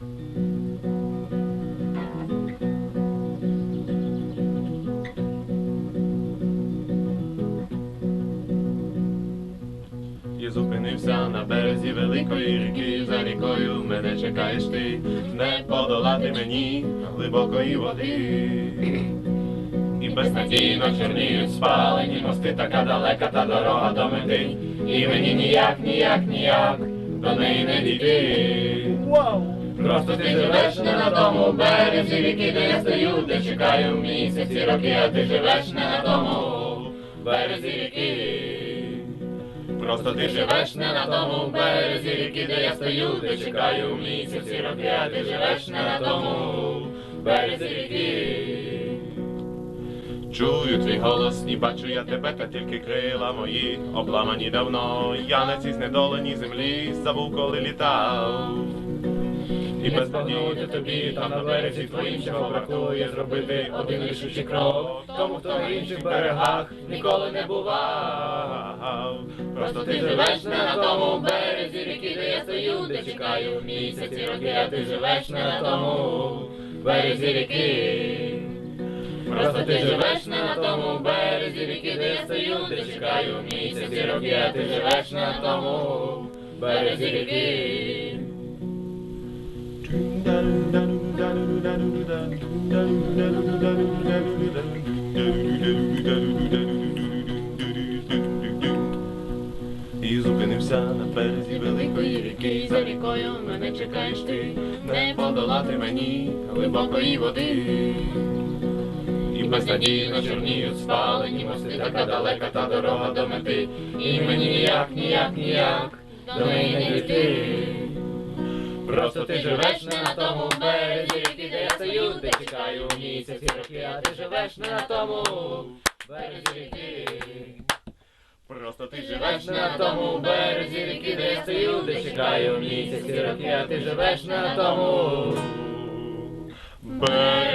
І зупинився на березі великої ріки, за рікою мене чекаєш ти, не подолати мені глибокої води. І безнадійно чорніють спалені мости, така далека та дорога до мети. І мені ніяк, ніяк, ніяк до неї не дійти. Просто ти живеш не на тому березі ріки, де я стою, де чекаю місяці роки, а ти живеш не на тому березі ріки. Просто ти живеш не на тому березі ріки, де я стою, де чекаю місяці роки, а ти живеш не на тому березі ріки. Чую твій голос, і бачу я тебе, та тільки крила мої обламані давно. Я на цій знедоленій землі забув, коли літав. І без багнути тобі там на березі твоїм чого бракує зробити один рішучий крок. Тому хто на інших берегах ніколи не бував. Просто ти живеш не на тому березі ріки, де я стою, де чекаю місяці роки, а ти живеш не на тому березі ріки. Просто ти живеш не на тому березі ріки, де я стою, де чекаю місяці роки, а ти живеш не на тому березі ріки. І зупинився на березі великої ріки, за рікою мене чекаєш ти, не подолати мені глибокої води. І безнадійно чорніють спалені мости, така далека та дорога до мети, і мені ніяк, ніяк, ніяк до неї не дійти. Просто ти живеш не на тому березі, ріки, де я стою, де чекаю місяці роки, а ти живеш не на тому березі ріки. Просто ти живеш не на тому березі ріки, де я стою, де чекаю місяці роки, а ти живеш не на тому березі.